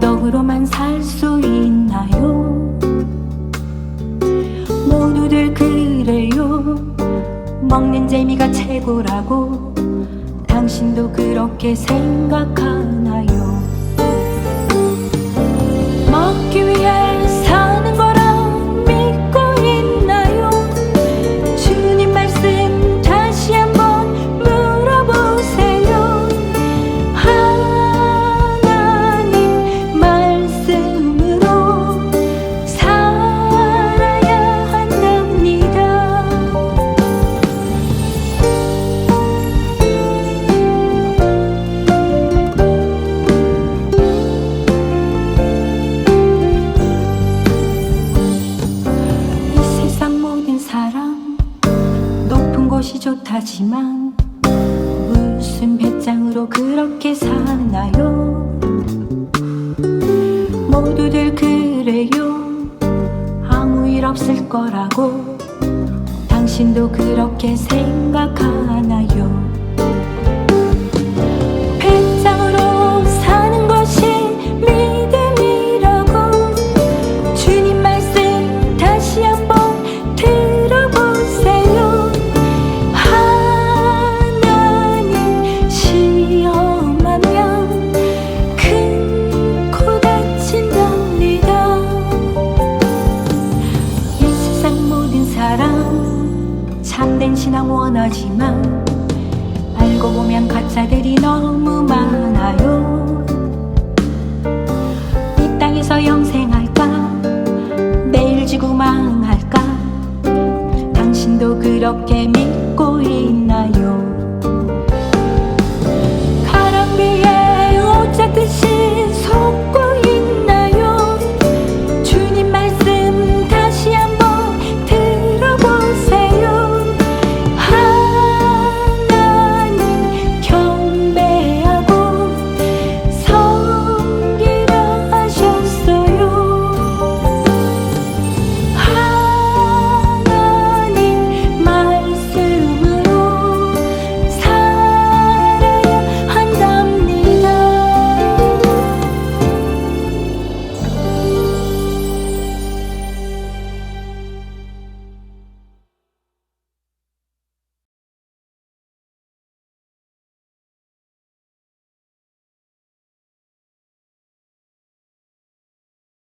떡으로만 살 수 있나요? 모두들 그래요. 먹는 재미가 최고라고 당신도 그렇게 생각하 좋다지만 무슨 배짱으로 그렇게 사나요? 모두들 그래요 아무 일 없을 거라고 당신도 그렇게 생각하 참된 신앙 원하지만 알고 보면 가짜들이 너무 많아요. 이 땅에서 영생할까? 내일 지구 망할까? 당신도 그렇게 믿고 있나요?